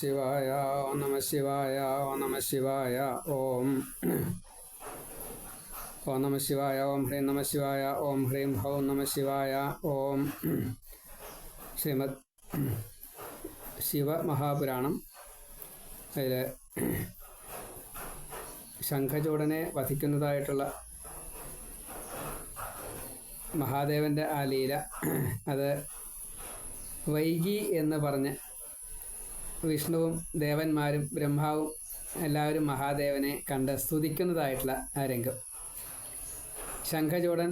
ശിവായ ഓ നമ ശിവായ ഓ നമ ശിവായ ഓം ഓ നമ ശിവായ ഓം ഹ്രീം നമ ശിവായ ഓം ഹ്രീം ഹൗം നമ ശിവായ ഓം ശ്രീമദ് ശിവമഹാപുരാണം അതിൽ ശംഖചൂടനെ വധിക്കുന്നതായിട്ടുള്ള മഹാദേവന്റെ ആ ലീല അത് വൈകി എന്ന് പറഞ്ഞ് വിഷ്ണുവും ദേവന്മാരും ബ്രഹ്മാവും എല്ലാവരും മഹാദേവനെ കണ്ട് സ്തുതിക്കുന്നതായിട്ടുള്ള ആ രംഗം. ശംഖചൂടൻ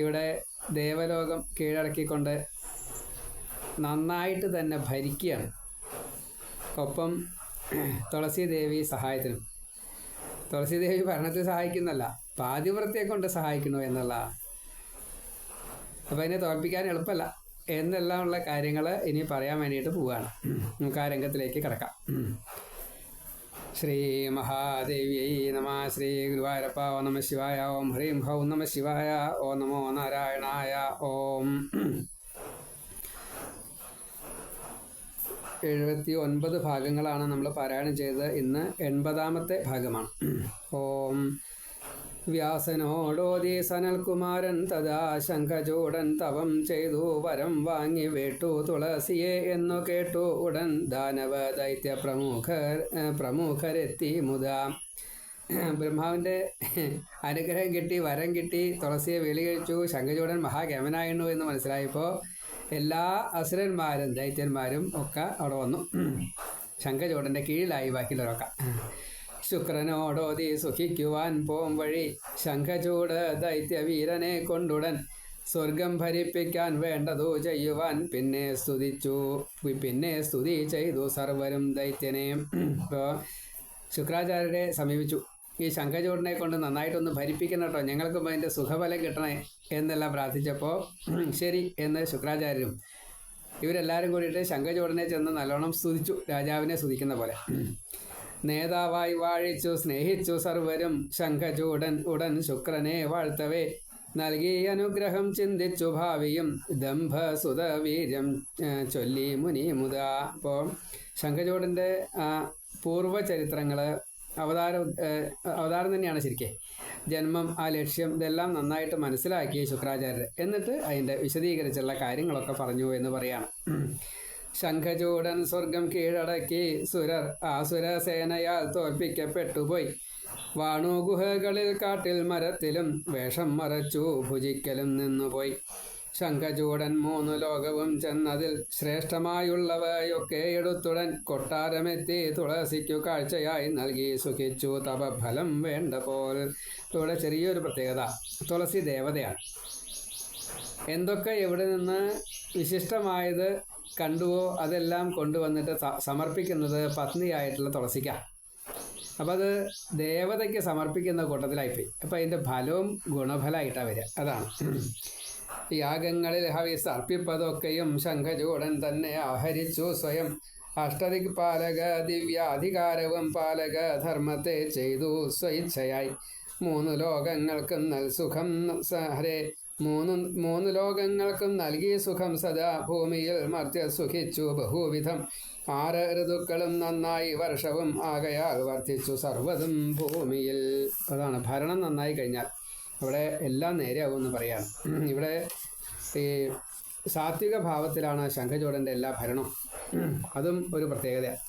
ഇവിടെ ദേവലോകം കീഴടക്കിക്കൊണ്ട് നന്നായിട്ട് തന്നെ ഭരിക്കുകയാണ്. ഒപ്പം തുളസീദേവി സഹായത്തിനും. തുളസീദേവി ഭരണത്തിൽ സഹായിക്കുന്നല്ല പാതിവ്രത്തെ കൊണ്ട് സഹായിക്കണു എന്നുള്ളതാണ് അപ്പം അതിനെ തോൽപ്പിക്കാൻ എളുപ്പമല്ല. എന്നെല്ലാം ഉള്ള കാര്യങ്ങൾ ഇനി പറയാൻ വേണ്ടിയിട്ട് പോവുകയാണ് നമുക്ക് ആ രംഗത്തിലേക്ക് കിടക്കാം. ശ്രീ മഹാദേവ്യൈ നമ ശ്രീ ഗുരുവായൂരപ്പ ഓ നമ ശിവായ ഓം ഹ്രീം ഹൗ നമ ശിവായ ഓ നമോ നാരായണായ ഓം. എഴുപത്തി ഒൻപത് ഭാഗങ്ങളാണ് നമ്മൾ പാരായണം ചെയ്തത്. ഇന്ന് എൺപതാമത്തെ ഭാഗമാണ്. ഓം. വ്യാസനോടോതി സനൽകുമാരൻ തഥാ ശംഖചൂടൻ തവം ചെയ്തു വരം വാങ്ങി വേട്ടു തുളസിയെ എന്നു കേട്ടു ഉടൻ ദാനവ ദൈത്യ പ്രമുഖർ പ്രമുഖരെത്തി മുത. ബ്രഹ്മാവിന്റെ അനുഗ്രഹം കിട്ടി വരം കിട്ടി തുളസിയെ വെളി കഴിച്ചു ശംഖചൂടൻ മഹാഗമനായിരുന്നു എന്ന് മനസ്സിലായപ്പോൾ എല്ലാ അസുരന്മാരും ദൈത്യന്മാരും ഒക്കെ അവിടെ വന്നു. ശംഖചൂടന്റെ കീഴിലായി ബാക്കിയുള്ളവരൊക്കെ. ശുക്രനോടോതി സുഖിക്കുവാൻ പോം വഴി. ശംഖചൂട് ദൈത്യവീരനെ കൊണ്ടുടൻ സ്വർഗം ഭരിപ്പിക്കാൻ വേണ്ടതു ചെയ്യുവാൻ പിന്നെ സ്തുതിച്ചു. പിന്നെ സ്തുതി ചെയ്തു സർവരും ദൈത്യനെ. ഇപ്പോൾ ശുക്രാചാര്യരെ സമീപിച്ചു. ഈ ശംഖചൂടിനെ കൊണ്ട് നന്നായിട്ടൊന്ന് ഭരിപ്പിക്കണം കേട്ടോ ഞങ്ങൾക്കും അതിന്റെ സുഖഫലം കിട്ടണേ എന്നെല്ലാം പ്രാർത്ഥിച്ചപ്പോൾ ശരി എന്ന് ശുക്രാചാര്യരും ഇവരെല്ലാവരും കൂടിയിട്ട് ശംഖചൂടനെ ചെന്ന് നല്ലോണം സ്തുതിച്ചു. രാജാവിനെ സ്തുതിക്കുന്ന പോലെ. നേതാവായി വാഴിച്ചു സ്നേഹിച്ചു സർവരും ശംഖചൂടൻ ഉടൻ ശുക്രനെ വാഴ്ത്തവേ. നൽകി അനുഗ്രഹം ചിന്തിച്ചു ഭാവിയും ദംഭസുത വീര്യം ചൊല്ലി മുനി മുത. അപ്പോൾ ശംഖചൂടന്റെ പൂർവചരിത്രങ്ങൾ അവതാരം അവതാരം തന്നെയാണ് ശരിക്കേ. ജന്മം ആ ലക്ഷ്യം ഇതെല്ലാം നന്നായിട്ട് മനസ്സിലാക്കി ശുക്രാചാര്യർ. എന്നിട്ട് അതിന്റെ വിശദീകരിച്ചുള്ള കാര്യങ്ങളൊക്കെ പറഞ്ഞു എന്ന് പറയാണ് ശംഖചൂടൻ സ്വർഗം കീഴടക്കി സുരർ ആസുര സേനയാൽ തോൽപ്പിക്കപ്പെട്ടുപോയി. വാണുഗുഹകളിൽ കാട്ടിൽ മരത്തിലും വേഷം മറച്ചു ഭുജിക്കലും നിന്നുപോയി. ശംഖചൂടൻ മൂന്നു ലോകവും ചെന്നതിൽ ശ്രേഷ്ഠമായുള്ളവയൊക്കെ എടുത്തുടൻ കൊട്ടാരമെത്തി തുളസിക്കു കാഴ്ചയായി നൽകി സുഖിച്ചു തപഫലം വേണ്ട പോൽ. ഇവിടെ ചെറിയൊരു പ്രത്യേകത തുളസി ദേവതയാണ്. എന്തൊക്കെ എവിടെ നിന്ന് വിശിഷ്ടമായത് കണ്ടുവോ? അതെല്ലാം കൊണ്ടുവന്നിട്ട് സമർപ്പിക്കുന്നത് പത്നിയായിട്ടുള്ള തുളസിക്ക. അപ്പം അത് ദേവതയ്ക്ക് സമർപ്പിക്കുന്ന കൂട്ടത്തിലായിപ്പോയി. അപ്പം അതിന്റെ ഫലവും ഗുണഫലമായിട്ടാണ് വരിക. അതാണ്. യാഗങ്ങളിൽ ഹവിസ് അർപ്പിപ്പതൊക്കെയും ശംഖചൂടൻ തന്നെ ആഹരിച്ചു സ്വയം. അഷ്ടദിക് പാലക ദിവ്യാധികാരവും പാലക ധർമ്മത്തെ ചെയ്തു സ്വയിച്ഛയായി. മൂന്ന് ലോകങ്ങൾക്കും നൽ സുഖം ഹരേ. മൂന്ന് മൂന്ന് ലോകങ്ങൾക്കും നൽകി സുഖം സദാ ഭൂമിയിൽ മർത്യ സുഖിച്ചു ബഹുവിധം. ആറ് ഋതുക്കളും നന്നായി വർഷവും ആകയാൽ വർദ്ധിച്ചു സർവതും ഭൂമിയിൽ. അതാണ് ഭരണം നന്നായി കഴിഞ്ഞാൽ. അവിടെ എല്ലാം നേരെയാവും എന്ന് പറയാം. ഇവിടെ ഈ സാത്വിക ഭാവത്തിലാണ് ശംഖചൂടന്റെ എല്ലാ ഭരണവും. അതും ഒരു പ്രത്യേകതയാണ്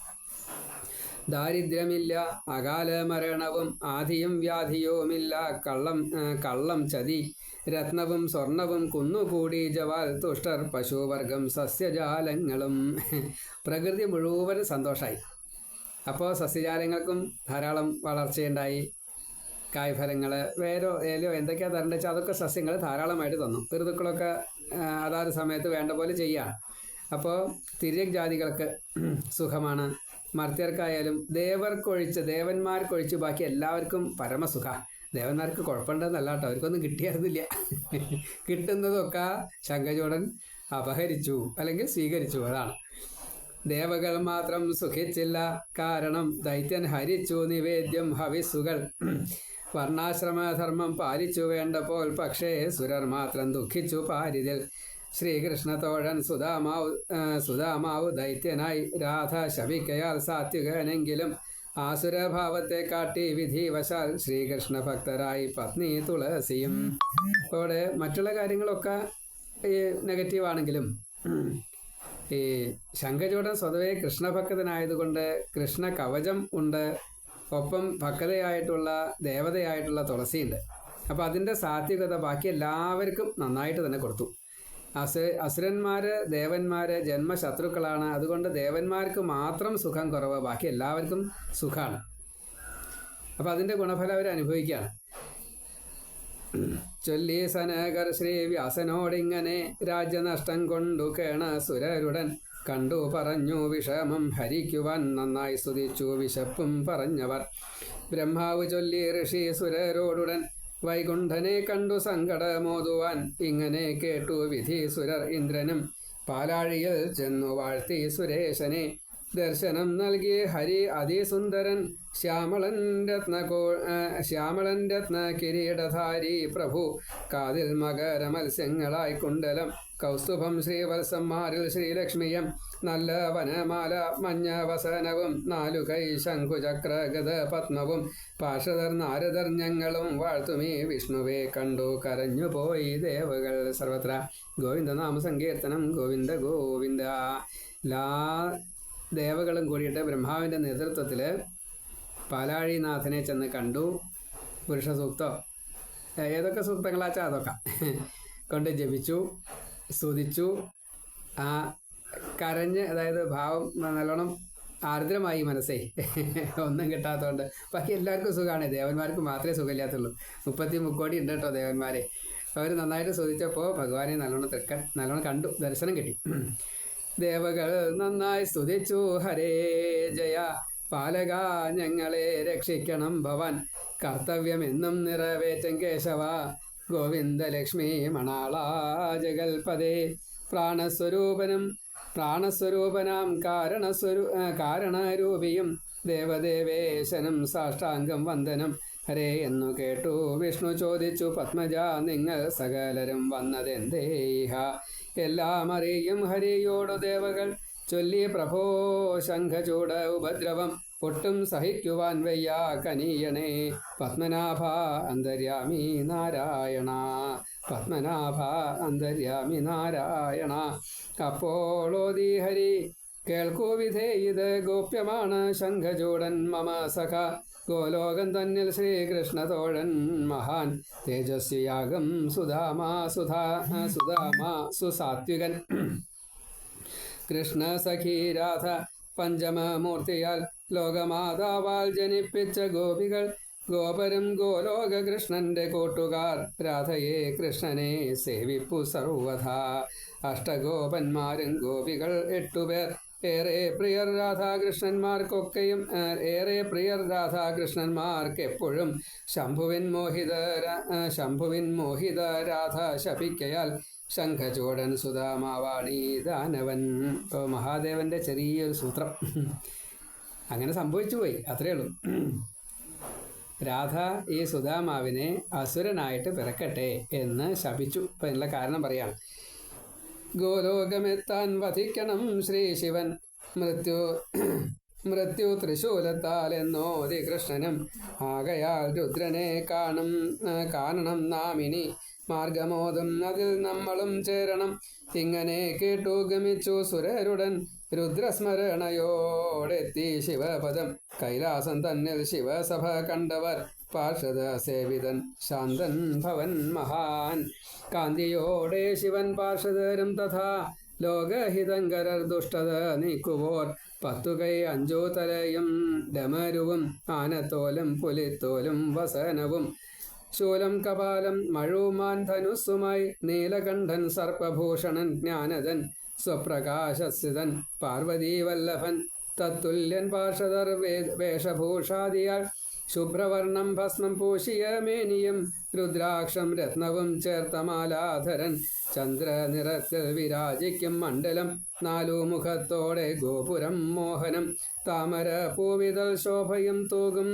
ദാരിദ്ര്യമില്ല അകാല മരണവും ആധിയും വ്യാധിയുമില്ല കള്ളം കള്ളം ചതി. രത്നവും സ്വർണവും കുന്നുകൂടി ജവാൽ തുഷ്ടർ പശുവർഗം സസ്യജാലങ്ങളും. പ്രകൃതി മുഴുവൻ സന്തോഷമായി അപ്പോൾ സസ്യജാലങ്ങൾക്കും ധാരാളം വളർച്ചയുണ്ടായി. കായ്ഫലങ്ങൾ വേരോ ഏലോ എന്തൊക്കെയാ തരേണ്ടത് വെച്ചാൽ അതൊക്കെ സസ്യങ്ങൾ ധാരാളമായിട്ട് തന്നു. ഋതുക്കളൊക്കെ അതാത് സമയത്ത് വേണ്ട പോലെ ചെയ്യുക അപ്പോൾ തിര്യക് ജാതികൾക്ക് സുഖമാണ്. മർത്യർക്കായാലും ദേവർക്കൊഴിച്ച് ദേവന്മാർക്കൊഴിച്ച് ബാക്കി എല്ലാവർക്കും പരമസുഖ. ദേവന്മാർക്ക് കുഴപ്പമുണ്ടെന്നല്ല കേട്ടോ അവർക്കൊന്നും കിട്ടിയായിരുന്നില്ല. കിട്ടുന്നതൊക്കെ ശങ്കചൂടൻ അപഹരിച്ചു അല്ലെങ്കിൽ സ്വീകരിച്ചു അതാണ്. ദേവകൾ മാത്രം സുഖിച്ചില്ല കാരണം ദൈത്യൻ ഹരിച്ചു നിവേദ്യം ഹവിസുകൾ. വർണാശ്രമധർമ്മം പാലിച്ചു വേണ്ടപ്പോൾ പക്ഷേ സുരർ മാത്രം ദുഃഖിച്ചു പാരിതിൽ. ശ്രീകൃഷ്ണതോഴൻ സുധാമാവ് സുധാമാവ് ദൈത്യനായി. രാധ ശവിക്കയാൽ സാത്വികനെങ്കിലും ആസുരഭാവത്തെ കാട്ടി വിധിവശാൽ ശ്രീകൃഷ്ണ ഭക്തരായി പത്നി തുളസിയും. അവിടെ മറ്റുള്ള കാര്യങ്ങളൊക്കെ ഈ നെഗറ്റീവ് ആണെങ്കിലും ഉം, ഈ ശങ്കചൂടൻ സ്വതവേ കൃഷ്ണഭക്തനായതുകൊണ്ട് കൃഷ്ണ കവചം ഉണ്ട്. ഒപ്പം ഭക്തയായിട്ടുള്ള ദേവതയായിട്ടുള്ള തുളസിയുണ്ട്. അപ്പം അതിന്റെ സാത്വികത ബാക്കി എല്ലാവർക്കും നന്നായിട്ട് തന്നെ കൊടുത്തു. അസു അസുരന്മാര് ദേവന്മാര് ജന്മശത്രുക്കളാണ്. അതുകൊണ്ട് ദേവന്മാർക്ക് മാത്രം സുഖം കുറവ് ബാക്കി എല്ലാവർക്കും സുഖമാണ് അപ്പം അതിന്റെ ഗുണഫലം അവർ അനുഭവിക്കുകയാണ് ചൊല്ലി സനകർ ശ്രീ വ്യാസനോടിങ്ങനെ രാജ്യനഷ്ടം കൊണ്ടു കേണ സുരരുടൻ കണ്ടു പറഞ്ഞു വിഷമം ഹരിക്കുവാൻ നന്നായി സ്തുതിച്ചു വിശപ്പും പറഞ്ഞവർ. ബ്രഹ്മാവ് ചൊല്ലി ഋഷി സുരരോടുടൻ വൈകുണ്ഠനെ കണ്ടു സങ്കടമോതുവാൻ ഇങ്ങനെ കേട്ടു വിധി സുരർ ഇന്ദ്രനും. പാലാഴിയിൽ ചെന്നു വാഴ്ത്തി സുരേശനെ. ദർശനം നൽകിയ ഹരി അതിസുന്ദരൻ ശ്യാമളൻ രത്നകോ ശ്യാമളൻ രത്ന കിരീടധാരി പ്രഭു. കാതിൽ മകര മത്സ്യങ്ങളായി കുണ്ടലം. കൗസ്തുഭം ശ്രീവത്സന്മാരിൽ ശ്രീലക്ഷ്മിയം. നല്ല വനമാല മഞ്ഞ വസനവും. നാലു കൈ ശംഖുചക്ര ഗത പത്മവും. പാർഷദർ നാരദർ ഞങ്ങളും വാഴ്ത്തുമേ വിഷ്ണുവെ കണ്ടു കരഞ്ഞുപോയി ദേവകൾ സർവത്ര. ഗോവിന്ദ നാമ സങ്കീർത്തനം ഗോവിന്ദ ഗോവിന്ദ. എല്ലാ ദേവകളും കൂടിയിട്ട് ബ്രഹ്മാവിന്റെ നേതൃത്വത്തിൽ പാലാഴിനാഥനെ ചെന്ന് കണ്ടു. പുരുഷ സൂക്തോ ഏതൊക്കെ സൂക്തങ്ങളാച്ചാ അതൊക്കെ? കൊണ്ട് ജപിച്ചു സ്തുതിച്ചു. ആ കരഞ്ഞ് അതായത് ഭാവം നല്ലോണം ആർദ്രമായി മനസ്സേ. ഒന്നും കിട്ടാത്തതുകൊണ്ട് ബാക്കി എല്ലാവർക്കും സുഖമാണ് ദേവന്മാർക്ക് മാത്രമേ സുഖമില്ലാത്തുള്ളൂ. മുപ്പത്തി മുക്കോടി ഉണ്ട് കേട്ടോ ദേവന്മാരെ. അവർ നന്നായിട്ട് സ്തുതിച്ചപ്പോൾ ഭഗവാനെ നല്ലോണം തൃക്കൻ നല്ലോണം കണ്ടു. ദർശനം കിട്ടി. ദേവകൾ നന്നായി സ്തുതിച്ചു. ഹരേ ജയ. പാലക ഞങ്ങളെ രക്ഷിക്കണം ഭവൻ. കർത്തവ്യമെന്നും നിറവേറ്റം കേശവ. ഗോവിന്ദ ലക്ഷ്മി മണാള ജഗൽപദേ പ്രാണസ്വരൂപനും പ്രാണസ്വരൂപനാം കാരണസ്വരൂ കാരണരൂപിയും ദേവദേവേശനും സാഷ്ടാംഗം വന്ദനം ഹരേ എന്നു കേട്ടു വിഷ്ണു ചോദിച്ചു പത്മജ നിങ്ങൾ സകലരും വന്നതെന്തേഹ എല്ലാം അറിയും ഹരിയോടു ദേവകൾ. ചൊല്ലി പ്രഭോ ശംഖചൂട ഉപദ്രവം. ഒട്ടും സഹിക്കുവാൻ വയ്യ കനീയണേ പത്മനാഭ അന്തര്യാമി നാരായണ. പത്മനാഭ അന്തര്യാമി നാരായണ. അപ്പോളോതി ഹരി കേൾക്കൂ വിധേ ഇത് ഗോപ്യമാണ് ശംഖചൂടൻ മമ സഖ. ഗോലോകം തന്നിൽ ശ്രീകൃഷ്ണതോഴൻ മഹാൻ. തേജസ്വിയാകും സുധാമാ സുധാ സുധാമ സുസാത്വികൻ. കൃഷ്ണ സഖി രാധ പഞ്ചമമൂർത്തിയാൽ ലോകമാതാവാൽ ജനിപ്പിച്ച ഗോപികൾ ഗോപരും ഗോലോക കൃഷ്ണന്റെ കൂട്ടുകാർ. രാധയെ കൃഷ്ണനെ സേവിപ്പു സർവഥ അഷ്ടഗോപന്മാരും ഗോപികൾ എട്ടുപേർ. ഏറെ പ്രിയർ രാധാകൃഷ്ണന്മാർക്കൊക്കെയും ഏറെ പ്രിയർ രാധാകൃഷ്ണന്മാർക്ക് എപ്പോഴും ശംഭുവിൻ മോഹിത ശംഭുവിൻ മോഹിത രാധ ശപിക്കയാൽ ശംഖചൂടൻ സുധാമാവാണി ദാനവൻ. ഇപ്പോൾ മഹാദേവന്റെ ചെറിയൊരു സൂത്രം. അങ്ങനെ സംഭവിച്ചു പോയി അത്രയേ ഉള്ളൂ. രാധ ഈ സുധാമാവിനെ അസുരനായിട്ട് പിറക്കട്ടെ എന്ന് ശപിച്ചു. ഇപ്പം ഇതിനുള്ള കാരണം പറയാണ്. ഗോലോകമെത്താൻ വധിക്കണം ശ്രീ ശിവൻ. മൃത്യു മൃത്യു തൃശൂലത്താൽ എന്നോതി കൃഷ്ണനും. ആകയാൽ രുദ്രനെ കാണും കാണണം നാമിനി മാർഗമോദം അതിൽ നമ്മളും ചേരണം. ഇങ്ങനെ കേട്ടു ഗമിച്ചു സുരരുടൻ. രുദ്രസ്മരണയോടെത്തി ശിവപദം. കൈലാസം തന്നിൽ ശിവസഭ കണ്ടവർ. പാർഷദ സേവിതൻ ശാന്തൻ ഭവൻ മഹാൻ. കാന്തിയോടെ ശിവൻ പാർഷദരും തഥാ ലോകഹിതങ്കരർ ദുഷ്ടത നീക്കുവോർ. പത്തു കൈ അഞ്ചു തലയും ഡമരുവും ആനത്തോലും പുലിത്തോലും വസനവും. ശൂലം കപാലം മഴുമാൻ ധനുസ്സുമായി നീലകണ്ഠൻ സർപ്പഭൂഷണൻ ജ്ഞാനതൻ സ്വപ്രകാശസ്ഥിതൻ പാർവതീവല്ലഭൻ തത്തുല്യൻ പാർഷദർ വേ- വേഷഭൂഷാദിയാൽ ശുഭ്രവർണം ഭസ്മം പൂശിയ മേനിയും രുദ്രാക്ഷം രത്നവും ചേർത്ത മാലാധരൻ. ചന്ദ്രനിറത്തിൽ വിരാജിക്കും മണ്ഡലം നാലു മുഖത്തോടെ ഗോപുരം മോഹനം. താമര പൂവിതൽ ശോഭയും തൂകും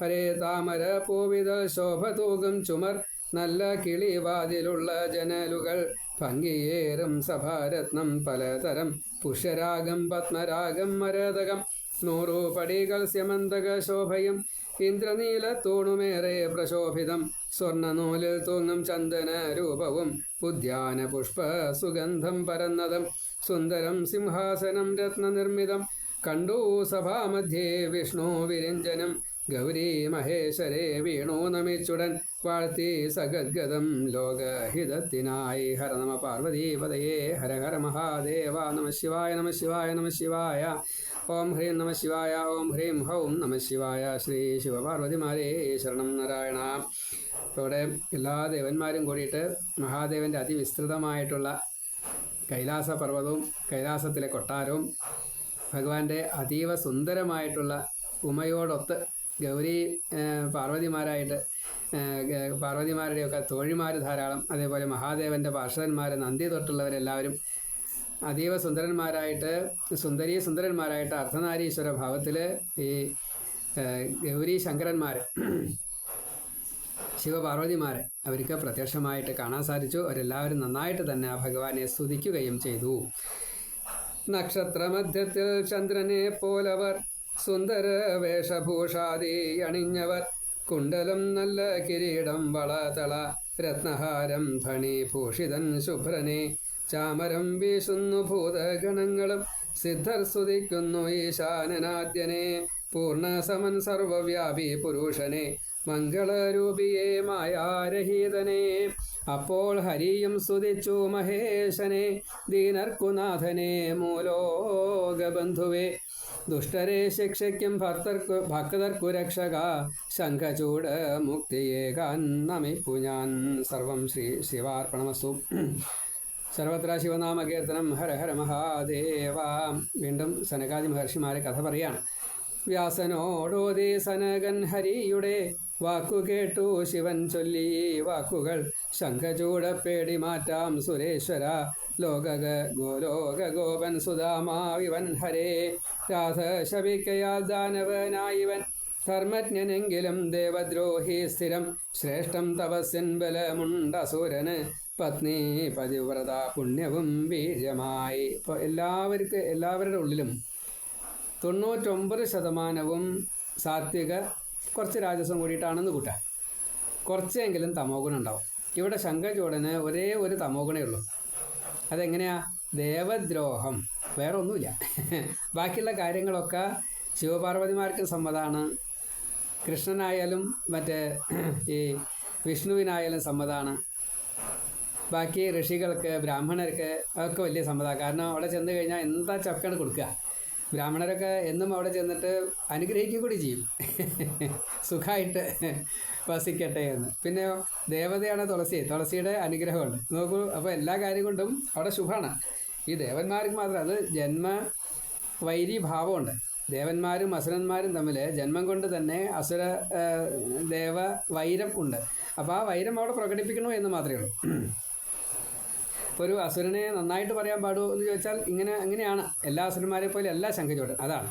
ഹരേ താമര പൂവിതൽ ശോഭ തൂകും. ചുമർ നല്ല കിളിവാതിലുള്ള ജനലുകൾ ഭംഗിയേറും സഭാരത്നം പലതരം. പുഷ്യരാഗം പത്മരാഗം മരതകം നൂറു പടികൾ സ്യമന്തക ശോഭയും ഇന്ദ്രനീല തൂണുമേറെ പ്രശോഭിതം. സ്വർണനൂലിൽ തൂങ്ങും ചന്ദന രൂപവും ഉദ്യാന പുഷ്പ സുഗന്ധം പരന്നതും സുന്ദരം സിംഹാസനം രത്നനിർമ്മിതം. കണ്ടു സഭാമധ്യേ വിഷ്ണു വിരഞ്ജനം ഗൗരി മഹേശ്വരെ വീണു നമിച്ചുടൻ. വാഴ്ത്തി സഗദ്ഗതം ലോകഹിതത്തിനായി. ഹര നമ പാർവതീപതയേ ഹര ഹര മഹാദേവ നമ ശിവായ നമ ശിവായ നമ ശിവായ. ഓം ഹ്രീം നമ ശിവായ ഓം ഹ്രീം ഹൗം നമ ശിവായ. ശ്രീ ശിവപാർവതിമാരേ ശരണം നാരായണ. ഇവിടെ എല്ലാ ദേവന്മാരും കൂടിയിട്ട് മഹാദേവന്റെ അതിവിസ്തൃതമായിട്ടുള്ള കൈലാസ പർവതവും കൈലാസത്തിലെ കൊട്ടാരവും ഭഗവാന്റെ അതീവ സുന്ദരമായിട്ടുള്ള ഉമയോടൊത്ത് ഗൗരി പാർവതിമാരായിട്ട് പാർവതിമാരുടെയൊക്കെ തോഴിമാർ ധാരാളം അതേപോലെ മഹാദേവന്റെ പാർഷദന്മാർ നന്ദി തൊട്ടുള്ളവരെല്ലാവരും അതീവ സുന്ദരന്മാരായിട്ട് സുന്ദരീ സുന്ദരന്മാരായിട്ട് അർദ്ധനാരീശ്വര ഭാവത്തിൽ ഈ ഗൗരി ശങ്കരന്മാർ ശിവപാർവതിമാർ അവർക്ക് പ്രത്യക്ഷമായിട്ട് കാണാൻ സാധിച്ചു. അവരെല്ലാവരും നന്നായിട്ട് തന്നെ ആ ഭഗവാനെ സ്തുതിക്കുകയും ചെയ്തു. നക്ഷത്രമധ്യത്തിൽ ചന്ദ്രനെ പോലവർ സുന്ദര വേഷഭൂഷാദി അണിഞ്ഞവർ കുണ്ടലം നല്ല കിരീടം വളതള രത്നഹാരം ഭണി ഭൂഷിതൻ ശുഭ്രനെ ചാമരം വീശുന്നു ഭൂതഗണങ്ങളും സിദ്ധർ സ്തുതിക്കുന്നു ഈശാനനാദ്യനെ. പൂർണസമൻ സർവവ്യാപി പുരുഷനെ മംഗളരൂപിയെ മായാരഹീതനെ. അപ്പോൾ ഹരിയും സ്തുതിച്ചു മഹേശനെ ദീനർക്കുനാഥനെ മൂലോകബന്ധുവേ. ദുഷ്ടരെ ശിക്ഷയ്ക്കും ഭക്തർക്കു ഭക്തർക്കു രക്ഷക ശംഖചൂട് മുക്തിയേകാൻ നമിപ്പു ഞാൻ. സർവം ശ്രീ ശിവാർപ്പണമസ്തു. സർവത്ര ശിവനാമ കീർത്തനം ഹര ഹര മഹാദേവ. വീണ്ടും സനകാദി മഹർഷിമാരെ കഥ പറയാണ്. വ്യാസനോടോതി സനകൻ ഹരിയുടെ വാക്കു കേട്ടു ശിവൻ ചൊല്ലി വാക്കുകൾ. ശംഖചൂടപ്പേടി മാറ്റാം സുരേശ്വര. ലോകക ഗോലോക ഗോപൻ സുധാമാവിവൻ ഹരേ. രാധ ശപിക്കയാൽ ദാനവനായിവൻ. ധർമ്മജ്ഞനെങ്കിലും ദേവദ്രോഹി സ്ഥിരം. ശ്രേഷ്ഠം തപസ്യൻ ബലമുണ്ടസുരന്. പത്നി പതിവ്രത പുണ്യവും വീര്യമായി ഇപ്പോൾ എല്ലാവർക്ക് എല്ലാവരുടെ ഉള്ളിലും തൊണ്ണൂറ്റൊമ്പത് ശതമാനവും സാത്വിക കുറച്ച് രാജസം കൂടിയിട്ടാണെന്ന് കൂട്ടാം. കുറച്ചെങ്കിലും തമോ ഗുണം ഉണ്ടാവും. ഇവിടെ ശങ്കചൂടന് ഒരേ ഒരു തമോ ഗുണേ ഉള്ളൂ. അതെങ്ങനെയാ? ദേവദ്രോഹം. വേറെ ഒന്നുമില്ല. ബാക്കിയുള്ള കാര്യങ്ങളൊക്കെ ശിവപാർവതിമാർക്ക് സമ്മതമാണ് കൃഷ്ണനായാലും മറ്റേ ഈ വിഷ്ണുവിനായാലും സമ്മതമാണ് ബാക്കി ഋഷികൾക്ക് ബ്രാഹ്മണർക്ക് അതൊക്കെ വലിയ സമ്മതമാണ്. കാരണം അവിടെ ചെന്ന് കഴിഞ്ഞാൽ എന്താ ചക്കാണ് കൊടുക്കുക. ബ്രാഹ്മണരൊക്കെ എന്നും അവിടെ ചെന്നിട്ട് അനുഗ്രഹിക്കുക കൂടി ചെയ്യും. സുഖമായിട്ട് വസിക്കട്ടെ എന്ന്. പിന്നെ ദേവതയാണ് തുളസി. തുളസിയുടെ അനുഗ്രഹമുണ്ട് നോക്കൂ അപ്പോൾ എല്ലാ കാര്യം കൊണ്ടും അവിടെ ശുഭമാണ്. ഈ ദേവന്മാർക്ക് മാത്രം അത് ജന്മ വൈരി ഭാവമുണ്ട്. ദേവന്മാരും അസുരന്മാരും തമ്മിൽ ജന്മം കൊണ്ട് തന്നെ അസുര ദേവ വൈരം ഉണ്ട്. അപ്പോൾ ആ വൈരം അവിടെ പ്രകടിപ്പിക്കണോ എന്ന് മാത്രമേ ഉള്ളൂ. ഒരു അസുരനെ നന്നായിട്ട് പറയാൻ പാടുമോ എന്ന് ചോദിച്ചാൽ ഇങ്ങനെ അങ്ങനെയാണ്. എല്ലാ അസുരന്മാരെ പോലെ എല്ലാ ശങ്കചൂടൻ അതാണ്.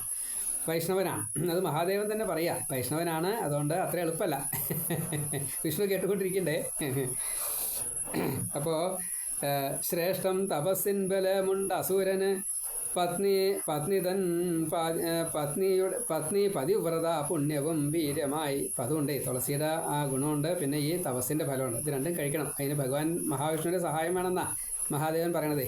വൈഷ്ണവനാണ്. അത് മഹാദേവൻ തന്നെ പറയാ. വൈഷ്ണവനാണ്. അതുകൊണ്ട് അത്ര എളുപ്പമല്ല. വിഷ്ണു കേട്ടുകൊണ്ടിരിക്കണ്ടേ? അപ്പോൾ ശ്രേഷ്ഠം തപസ്സിൻ ബലമുണ്ട് അസുരന്. പത്നി പത്നി തൻ പത്നിയുടെ പത്നി പതിവ്രത പുണ്യവും വീര്യമായി. അപ്പം അതുകൊണ്ട് തുളസിയുടെ ആ ഗുണമുണ്ട്. പിന്നെ ഈ തപസ്സിന്റെ ഫലമുണ്ട്. ഇത് രണ്ടും കഴിക്കണം. അതിന് ഭഗവാൻ മഹാവിഷ്ണുവിന്റെ സഹായം വേണമെന്നാ. മഹാദേവൻ പറയണതേ.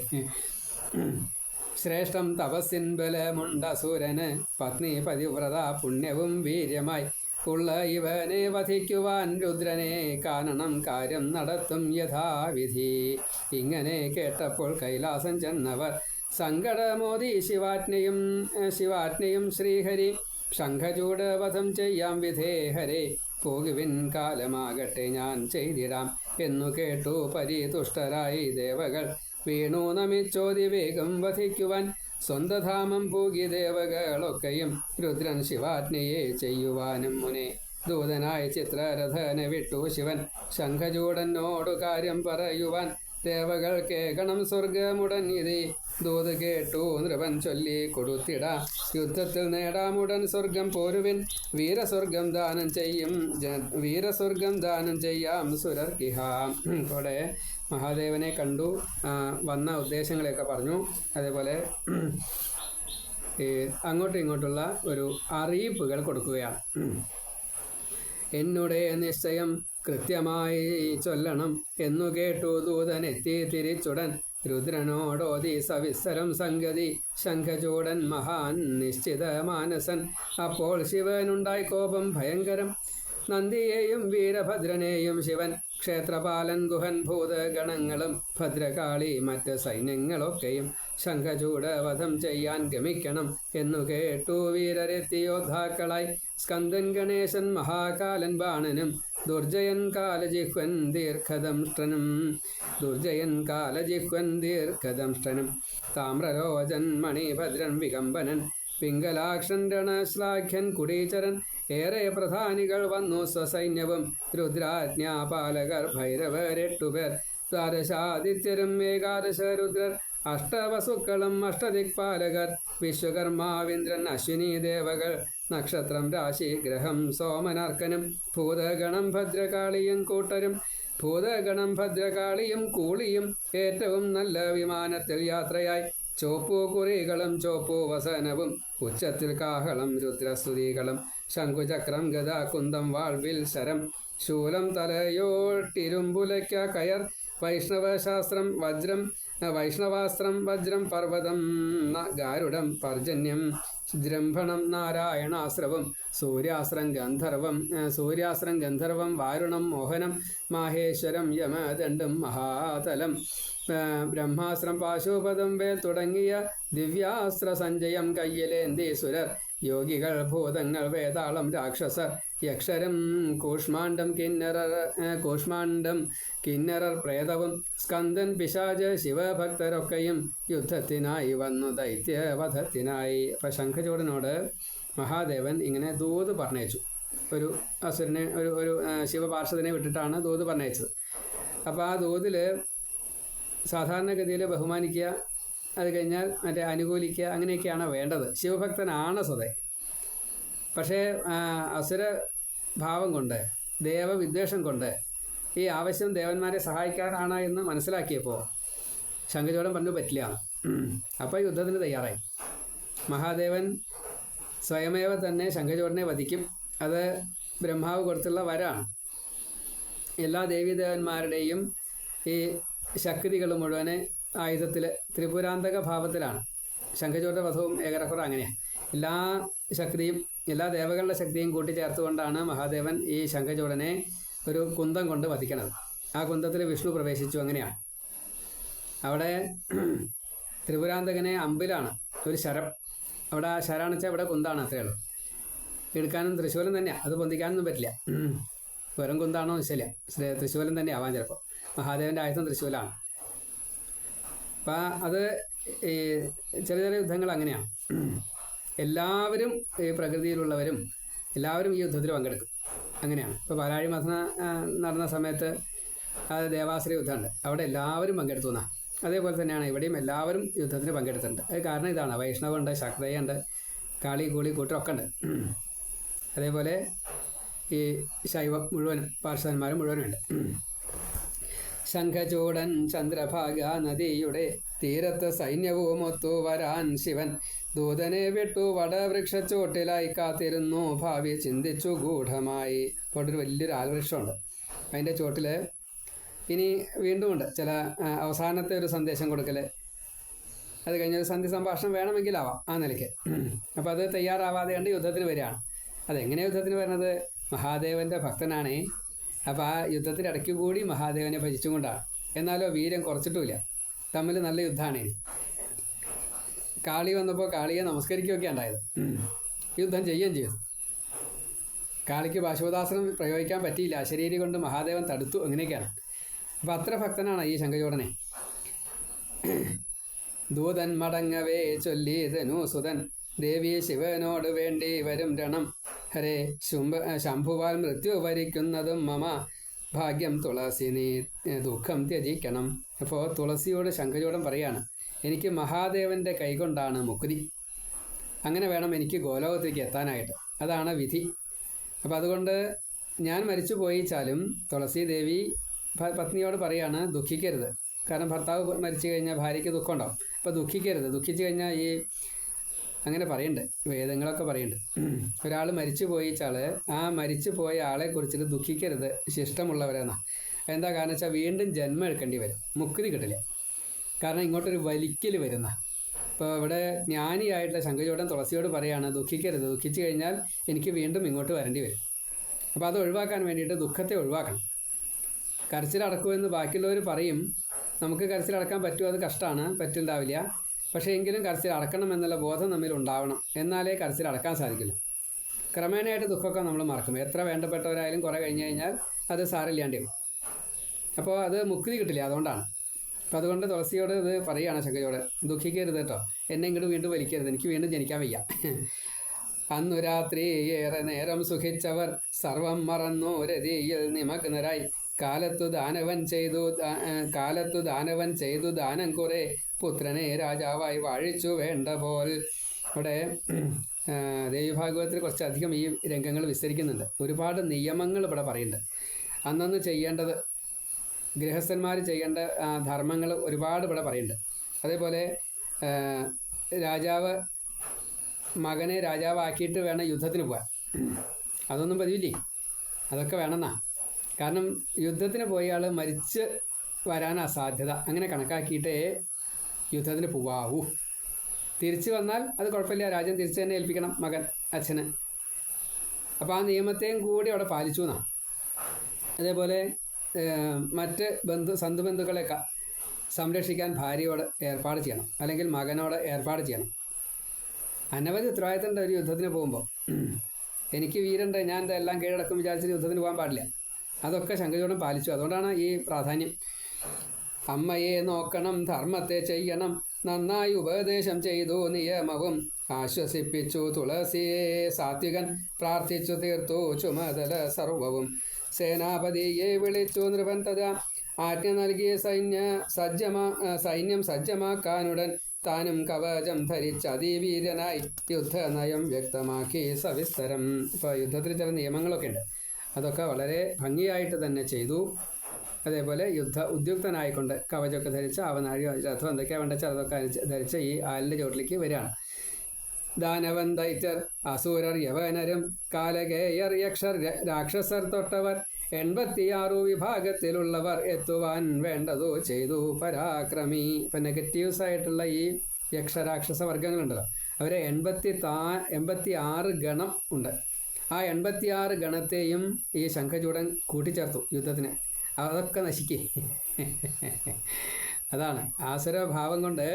ശ്രേഷ്ഠം തപസ്സിൻ ബലമുണ്ട് അസുരന്. പത്നി പതിവ്രത പുണ്യവും വീര്യമായി. ഉള്ള ഇവനെ വധിക്കുവാൻ രുദ്രനെ കാണണം. കാര്യം നടത്തും യഥാവിധി. ഇങ്ങനെ കേട്ടപ്പോൾ കൈലാസം ചെന്നവർ സങ്കടമോദി ശിവാജ്ഞയും ശിവാജ്ഞയും ശ്രീഹരി ശംഖചൂട് വധം ചെയ്യാം വിധേഹരെ. പോകുവിൻ കാലമാകട്ടെ ഞാൻ ചെയ്തിടാം. എന്നു കേട്ടു പരിതുഷ്ടരായി ദേവകൾ. വീണു നമിച്ചോതി വേഗം വധിക്കുവാൻ സ്വന്തധാമം പൂകി ദേവകളൊക്കെയും രുദ്രൻ ശിവാജ്ഞയെ ചെയ്യുവാനും മുനെ. ദൂതനായ ചിത്രരഥനെ വിട്ടു ശിവൻ. ശംഖചൂടനോടു കാര്യം പറയുവാൻ ദേവകൾ കേൾക്കണം സ്വർഗമുടൻ ഇതി. ദൂത് കേട്ടു നൃപൻ ചൊല്ലി കൊടുത്തിട. യുദ്ധത്തിൽ നേടാമുടൻ സ്വർഗം പോരുവിൻ. വീരസ്വർഗം ദാനം ചെയ്യും വീരസ്വർഗം ദാനം ചെയ്യാം സുരർക്കിഹാം ഇവിടെ മഹാദേവനെ കണ്ടു. വന്ന ഉദ്ദേശങ്ങളെയൊക്കെ പറഞ്ഞു. അതേപോലെ അങ്ങോട്ടും ഇങ്ങോട്ടുള്ള ഒരു അറിയിപ്പുകൾ കൊടുക്കുകയാണ്. എന്നുടേ നിശ്ചയം കൃത്യമായി ചൊല്ലണം എന്നു കേട്ടു ദൂതനെത്തി തിരിച്ചുടൻ. രുദ്രനോടോതി സവിസ്തരം സംഗതി. ശംഖചൂടൻ മഹാൻ നിശ്ചിത മാനസൻ. അപ്പോൾ ശിവനുണ്ടായി കോപം ഭയങ്കരം. നന്ദിയെയും വീരഭദ്രനെയും ശിവൻ. ക്ഷേത്രപാലൻ ഗുഹൻ ഭൂതഗണങ്ങളും ഭദ്രകാളി മറ്റ് സൈന്യങ്ങളൊക്കെയും ശംഖചൂട് വധം ചെയ്യാൻ ഗമിക്കണം എന്നു കേട്ടു വീരരെത്തി യോദ്ധാക്കളായി. സ്കന്ദൻ ഗണേശൻ മഹാകാലൻ ബാണനും ദുർജയൻ കാലജിഹ്വൻ ദീർഘദംഷ്ടനം ദുർജയൻ കാലജിഹ്വൻ ദീർഘദംഷ്ടനം താമ്രലോചൻ മണിഭദ്രൻ വികമ്പനൻ പിംഗലാക്ഷൻ രണശ്ലാഘ്യൻ കുടീചരൻ ഏറെ പ്രധാനികൾ വന്നു സ്വസൈന്യവും. രുദ്രാജ്ഞാപാലകർ ഭൈരവരെട്ടുപേർ ദ്വാദശാദിത്യരും ഏകാദശ രുദ്രർ. അഷ്ടവസുക്കളും അഷ്ടദിക്പാലകർ വിശ്വകർമാവിന്ദ്രൻ അശ്വിനി ദേവകൾ നക്ഷത്രം രാശി ഗ്രഹം സോമനാർക്കനും ഭൂതഗണം ഭദ്രകാളിയും കൂട്ടരും ഭൂതഗണം ഭദ്രകാളിയും കൂളിയും ഏറ്റവും നല്ല വിമാനത്തിൽ യാത്രയായി. ചോപ്പു കുറികളും ചോപ്പു വസനവും ഉച്ചത്തിൽ കാഹളം രുദ്രസ്തുതികളും ശംഖുചക്രം ഗദ കുന്തം വാൾവിൽ ശരം ശൂലം തലയോട്ടിരുമ്പുലയ്ക്ക കയർ വൈഷ്ണവശാസ്ത്രം വജ്രം വൈഷ്ണവാസ്ത്രം വജ്രം പർവതം ഗാരുഡം പർജന്യം ദ്രംഭണം നാരായണാശ്രവം സൂര്യാസ്രം ഗന്ധർവം സൂര്യാസ്രം ഗന്ധർവം വാരുണം മോഹനം മാഹേശ്വരം യമദണ്ഡം മഹാതലം ബ്രഹ്മാസ്ത്രം പാശുപദം വേൽ തുടങ്ങിയ ദിവ്യാസ്ത്ര സഞ്ജയം കയ്യിലേന്തി യോഗികൾ ഭൂതങ്ങൾ വേതാളം രാക്ഷസ യക്ഷരം കൂഷ്മാണ്ഡം കിന്നരർ കൂഷ്മാണ്ഡം കിന്നരർ പ്രേതവും സ്കന്ദൻ പിശാജ് ശിവഭക്തരൊക്കെയും യുദ്ധത്തിനായി വന്നു ദൈത്യവധത്തിനായി. അപ്പം ശംഖചൂടനോട് മഹാദേവൻ ഇങ്ങനെ ദൂത് പറഞ്ഞയച്ചു. ഒരു അസുരനെ ഒരു ഒരു ശിവപാർശ്വതനെ വിട്ടിട്ടാണ് ദൂത് പറഞ്ഞയച്ചത്. അപ്പോൾ ആ ദൂതിൽ സാധാരണഗതിയിൽ ബഹുമാനിക്കുക അത് കഴിഞ്ഞാൽ മറ്റേ അനുകൂലിക്കുക അങ്ങനെയൊക്കെയാണ് വേണ്ടത്? ശിവഭക്തനാണ് സ്വതേ. പക്ഷേ അസുര ഭാവം കൊണ്ട് ദേവവിദ്വേഷം കൊണ്ട് ഈ ആവശ്യം ദേവന്മാരെ സഹായിക്കാനാണ് എന്ന് മനസ്സിലാക്കിയപ്പോൾ ശംഖചൂടൻ പറഞ്ഞു പറ്റില്ല. അപ്പോൾ യുദ്ധത്തിന് തയ്യാറായി. മഹാദേവൻ സ്വയമേവ തന്നെ ശങ്കചോടനെ വധിക്കും. അത് ബ്രഹ്മാവ് കൊടുത്തുള്ള വരാണ്. എല്ലാ ദേവീദേവന്മാരുടെയും ഈ ശക്തികൾ മുഴുവനെ ആയുധത്തിൽ ത്രിപുരാന്തക ഭാവത്തിലാണ്. ശംഖചൂട്ട വധവും ഏകരഹുറ അങ്ങനെയാണ് എല്ലാ ശക്തിയും എല്ലാ ദേവകളുടെ ശക്തിയും കൂട്ടിച്ചേർത്തുകൊണ്ടാണ് മഹാദേവൻ ഈ ശംഖചൂടനെ ഒരു കുന്തം കൊണ്ട് വധിക്കണത്. ആ കുന്തത്തിൽ വിഷ്ണു പ്രവേശിച്ചു അങ്ങനെയാണ്. അവിടെ ത്രിപുരാന്തകനെ അമ്പിലാണ് ഒരു ശരം. അവിടെ ആ ശരാണെച്ചാൽ ഇവിടെ കുന്താണ് അത്രേ ഉള്ളൂ. എടുക്കാനും തൃശ്ശൂലം തന്നെയാണ് അത് പൊന്തിക്കാനൊന്നും പറ്റില്ല. വെറും കുന്താണോ ശരിയാ തൃശ്ശൂലം തന്നെ ആവാൻ ചിലപ്പോൾ മഹാദേവന്റെ ആയുധം തൃശ്ശൂലാണ്. അപ്പം അത് ചെറിയ ചെറിയ യുദ്ധങ്ങൾ അങ്ങനെയാണ്. എല്ലാവരും ഈ പ്രകൃതിയിലുള്ളവരും എല്ലാവരും ഈ യുദ്ധത്തിൽ പങ്കെടുക്കും. അങ്ങനെയാണ്. ഇപ്പോൾ പാലാഴി മഥന നടന്ന സമയത്ത് അത് ദേവാശ്രയ യുദ്ധമുണ്ട്. അവിടെ എല്ലാവരും പങ്കെടുത്തു എന്നാണ്. അതേപോലെ തന്നെയാണ് ഇവിടെയും എല്ലാവരും യുദ്ധത്തിന് പങ്കെടുത്തിട്ടുണ്ട്. അത് കാരണം ഇതാണ്. വൈഷ്ണവുണ്ട് ശക്തയുണ്ട് കാളി കൂളി കൂട്ടരൊക്കെ ഉണ്ട്. അതേപോലെ ഈ ശൈവം മുഴുവനും പാർശ്വന്മാരും മുഴുവനും ഉണ്ട് ശംഖചൂടൻ ചന്ദ്രഭാഗ നദിയുടെ തീരത്ത് സൈന്യവുമൊത്തു വരാൻ ശിവൻ. ദൂതനെ വിട്ടു വടവൃക്ഷച്ചോട്ടിലായി കാത്തിരുന്നു. ഭാവി ചിന്തിച്ചു ഗൂഢമായി. അവിടെ ഒരു വലിയൊരു ആൽവൃക്ഷമുണ്ട് അതിന്റെ ചോട്ടിൽ ഇനി വീണ്ടുമുണ്ട് ചില അവസാനത്തെ ഒരു സന്ദേശം കൊടുക്കൽ അത് കഴിഞ്ഞ ഒരു സന്ധി സംഭാഷണം വേണമെങ്കിലാവാം ആ നിലയ്ക്ക്. അപ്പോൾ അത് തയ്യാറാവാതെ കണ്ട് യുദ്ധത്തിന് വരികയാണ്. അതെങ്ങനെ യുദ്ധത്തിന് വരുന്നത് മഹാദേവന്റെ ഭക്തനാണേ. അപ്പോൾ ആ യുദ്ധത്തിന്റെ ഇടയ്ക്ക് കൂടി മഹാദേവനെ ഭജിച്ചുകൊണ്ടാണ് എന്നാലോ വീര്യം കുറച്ചിട്ടുമില്ല തമ്മിൽ നല്ല യുദ്ധമാണ് കാളി വന്നപ്പോൾ കാളിയെ നമസ്കരിക്കുകയൊക്കെ ഉണ്ടായത്. യുദ്ധം ചെയ്യുകയും ചെയ്തു. കാളിക്ക് പാശുപതാസനം പ്രയോഗിക്കാൻ പറ്റിയില്ല. അശരീരി കൊണ്ട് മഹാദേവൻ തടുത്തു. അങ്ങനെയൊക്കെയാണ്. അപ്പം അത്ര ഭക്തനാണ് ഈ ശങ്കചൂടനെ ദൂതൻ മടങ്ങവേ ചൊല്ലി ധനുസുതൻ ദേവി ശിവനോട് വേണ്ടി വരും രണം. ഹരേ. ശുംഭ ശംഭുവാൽ മൃത്യു വരിക്കുന്നതും മമ ഭാഗ്യം തുളസി നീ ദുഃഖം ത്യജിക്കണം. അപ്പോൾ തുളസിയോട് ശങ്കചൂടൻ പറയാണ് എനിക്ക് മഹാദേവന്റെ കൈകൊണ്ടാണ് മുക്തി. അങ്ങനെ വേണം എനിക്ക് ഗോലോകത്തേക്ക് എത്താനായിട്ട്. അതാണ് വിധി. അപ്പോൾ അതുകൊണ്ട് ഞാൻ മരിച്ചു പോയിച്ചാലും തുളസി ദേവി പത്നിയോട് പറയാണ് ദുഃഖിക്കരുത്. കാരണം ഭർത്താവ് മരിച്ചു കഴിഞ്ഞാൽ ഭാര്യയ്ക്ക് ദുഃഖം ഉണ്ടാവും അപ്പോൾ ദുഃഖിക്കരുത്. ദുഃഖിച്ചു കഴിഞ്ഞാൽ ഈ അങ്ങനെ പറയുന്നുണ്ട് വേദങ്ങളൊക്കെ പറയുന്നുണ്ട് ഒരാൾ മരിച്ചു പോയിച്ചാൾ ആ മരിച്ചു പോയ ആളെ കുറിച്ചിട്ട് ദുഃഖിക്കരുത്. ശിഷ്ടമുള്ളവരെന്നാ എന്താ കാരണം വെച്ചാൽ വീണ്ടും ജന്മം എടുക്കേണ്ടി വരും. മുക്തി കിട്ടില്ല. കാരണം ഇങ്ങോട്ടൊരു വലിക്കൽ വരുന്ന. ഇപ്പോൾ ഇവിടെ ജ്ഞാനിയായിട്ടുള്ള ശങ്കചൂടൻ തുളസിയോട് പറയാണ് ദുഃഖിക്കരുത്. ദുഃഖിച്ചു കഴിഞ്ഞാൽ എനിക്ക് വീണ്ടും ഇങ്ങോട്ട് വരേണ്ടി വരും. അപ്പോൾ അത് ഒഴിവാക്കാൻ വേണ്ടിയിട്ട് ദുഃഖത്തെ ഒഴിവാക്കണം. കരച്ചിലടക്കുമെന്ന് ബാക്കിയുള്ളവർ പറയും. നമുക്ക് കരച്ചിലടക്കാൻ പറ്റുമോ? അത് കഷ്ടമാണ് പറ്റുണ്ടാവില്ല. പക്ഷേ എങ്കിലും കരച്ചിൽ അടക്കണം എന്നുള്ള ബോധം നമ്മിൽ ഉണ്ടാവണം. എന്നാലേ കരച്ചിൽ അടക്കാൻ സാധിക്കില്ല ക്രമേണയായിട്ട് ദുഃഖമൊക്കെ നമ്മൾ മറക്കും. എത്ര വേണ്ടപ്പെട്ടവരായാലും കുറേ കഴിഞ്ഞ് കഴിഞ്ഞാൽ അത് സാറില്ലാണ്ടി അപ്പോൾ അത് മുക്തി കിട്ടില്ല അതുകൊണ്ടാണ്. അപ്പോൾ അതുകൊണ്ട് തുളസിയോട് ഇത് പറയുകയാണ് ശങ്കയോട് ദുഃഖിക്കരുത് കേട്ടോ. എന്നെ ഇങ്ങോട്ട് വീണ്ടും വലിക്കരുത്. എനിക്ക് വീണ്ടും ജനിക്കാൻ വയ്യ. അന്നു രാത്രി ഏറെ നേരം സുഖിച്ചവർ സർവം മറന്നു. രതിയിൽ നിമഗ്നരായി കാലത്തു ദാനവൻ ചെയ്തു കാലത്തു ദാനവൻ ചെയ്തു ദാനം കുറെ. പുത്രനെ രാജാവായി വാഴിച്ചു വേണ്ട പോൽ. ഇവിടെ ദേവിഭാഗവത്തിൽ കുറച്ചധികം ഈ രംഗങ്ങൾ വിസ്തരിക്കുന്നുണ്ട്. ഒരുപാട് നിയമങ്ങൾ ഇവിടെ പറയുന്നുണ്ട്. അന്നന്ന് ചെയ്യേണ്ടത് ഗൃഹസ്ഥന്മാർ ചെയ്യേണ്ട ധർമ്മങ്ങൾ ഒരുപാട് ഇവിടെ പറയുന്നുണ്ട്. അതേപോലെ രാജാവ് മകനെ രാജാവാക്കിയിട്ട് വേണം യുദ്ധത്തിന് പോകാൻ അതൊന്നും പതിവില്ലേ? അതൊക്കെ വേണമെന്നാ. കാരണം യുദ്ധത്തിന് പോയ ആൾ മരിച്ച് വരാനാ സാധ്യത അങ്ങനെ കണക്കാക്കിയിട്ടേ യുദ്ധത്തിന് പോവാവൂ തിരിച്ചു വന്നാൽ അത് കുഴപ്പമില്ല. രാജ്യം തിരിച്ചു തന്നെ ഏൽപ്പിക്കണം മകൻ അച്ഛന്. അപ്പോൾ ആ നിയമത്തെയും കൂടി അവിടെ പാലിച്ചു എന്നാണ് അതേപോലെ മറ്റ് ബന്ധു സന്ധുബന്ധുക്കളെയൊക്കെ സംരക്ഷിക്കാൻ ഭാര്യയോട് ഏർപ്പാട് ചെയ്യണം. അല്ലെങ്കിൽ മകനോട് ഏർപ്പാട് ചെയ്യണം. അനവധി ഉത്തരവാദിത്തമുണ്ട് ഒരു യുദ്ധത്തിന് പോകുമ്പോൾ എനിക്ക് വീരുണ്ട് ഞാൻ എല്ലാം കീഴടക്കും വിചാരിച്ചിട്ട് യുദ്ധത്തിന് പോകാൻ പാടില്ല. അതൊക്കെ ശങ്കചൂടൻ പാലിച്ചു. അതുകൊണ്ടാണ് ഈ പ്രാധാന്യം. അമ്മയെ നോക്കണം ധർമ്മത്തെ ചെയ്യണം നന്നായി ഉപദേശം ചെയ്തു നിയമവും. ആശ്വസിപ്പിച്ചു തുളസിയെ സാത്വികൻ പ്രാർത്ഥിച്ചു തീർത്തു ചുമതല സർവവും. സേനാപതിയെ വിളിച്ചു തഥാ ആജ്ഞ നൽകിയ സൈന്യ സജ്ജമാ സൈന്യം സജ്ജമാക്കാനുടൻ താനും കവചം ധരിച്ച അതിവീരനായി യുദ്ധനയം വ്യക്തമാക്കി സവിസ്തരം. ഇപ്പോൾ യുദ്ധത്തിൽ ചില നിയമങ്ങളൊക്കെ ഉണ്ട്. അതൊക്കെ വളരെ ഭംഗിയായിട്ട് തന്നെ ചെയ്തു. അതേപോലെ യുദ്ധ ഉദ്യുക്തനായിക്കൊണ്ട് കവചമൊക്കെ ധരിച്ച് അവനാഴി രഥം എന്തൊക്കെയാ വേണ്ട ചെറുതൊക്കെ ധരിച്ച് ഈ ആലിന്റെ ചുവട്ടിലേക്ക് വരികയാണ്. ദാനവൻ ദൈത്യർ അസൂരർ യവനരും കാലകേയർ യക്ഷർ രാക്ഷസർ തൊട്ടവർ എൺപത്തിയാറു വിഭാഗത്തിലുള്ളവർ എത്തുവാൻ വേണ്ടതോ ചെയ്തു പരാക്രമി. ഇപ്പം നെഗറ്റീവ്സ് ആയിട്ടുള്ള ഈ യക്ഷരാക്ഷസ വർഗങ്ങളുണ്ടല്ലോ അവരെ എൺപത്തി താ എൺപത്തി ആറ് ഗണം ഉണ്ട്. ആ എൺപത്തിയാറ് ഗണത്തെയും ഈ ശംഖചൂടൻ കൂട്ടിച്ചേർത്തു യുദ്ധത്തിന്. അതൊക്കെ നശിക്കേ. അതാണ്. ആസുരഭാവം കൊണ്ട്